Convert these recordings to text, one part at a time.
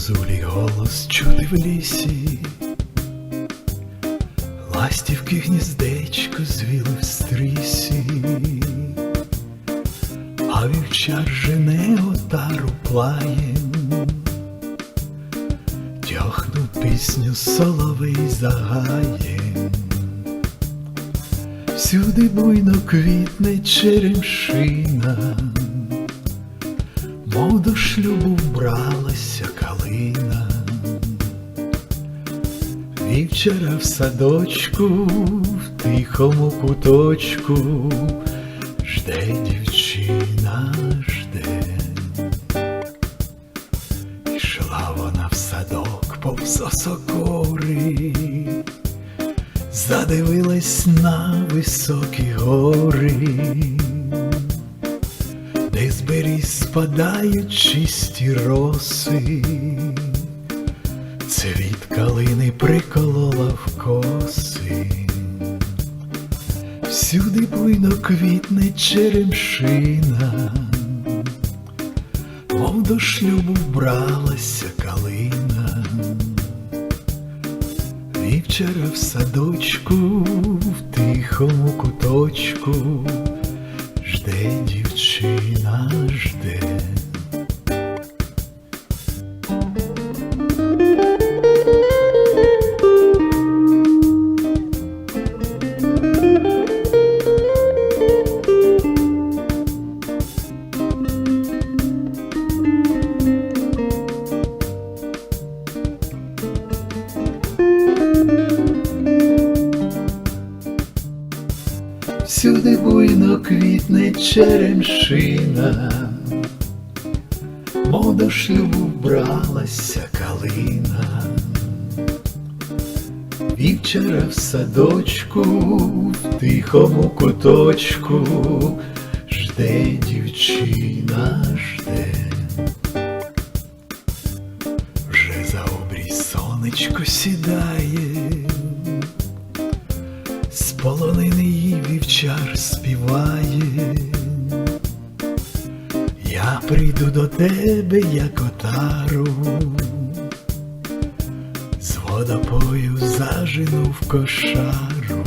Зозулі голос чути в лісі, ластівки гніздечко звіли в стрісі, а вівчар жене отару плаєм, тьохнув пісню соловий загаєм, всюди буйно квітне черемшина мов до шлюбу вбралася калина. Вівчара в садочку, в тихому куточку, жде дівчина, жде. Ішла вона в садок повз осокори, задивилась на високі гори, з спадають чисті роси. Цвіт калини приколола в коси, всюди буйно квітне черемшина, мов до шлюбу вбралася калина, вівчара в садочку, в тихому куточку, жде дівчина, жде. Всюди буйно квітне черемшина, мов до шлюбу вбралася калина, вівчара в садочку, в тихому куточку, жде дівчина, жде. Вже за обрій сонечко сідає. Полонини вівчар співає, я прийду до тебе, як отару, з водопою зажену в кошару,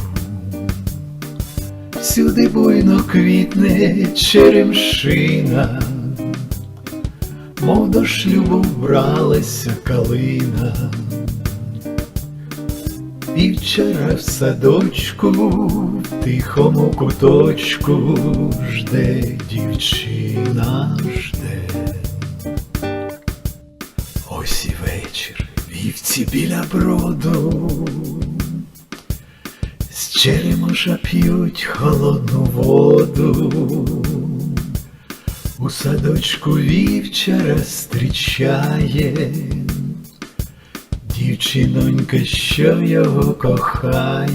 всюди буйно квітне черемшина, мов до шлюбу вбралася калина. Вівчара в садочку, в тихому куточку, жде дівчина, жде. Ось і вечір, вівці біля броду, з черемоша п'ють холодну воду, у садочку вівчара зустрічає дівчинонька, що його кохає,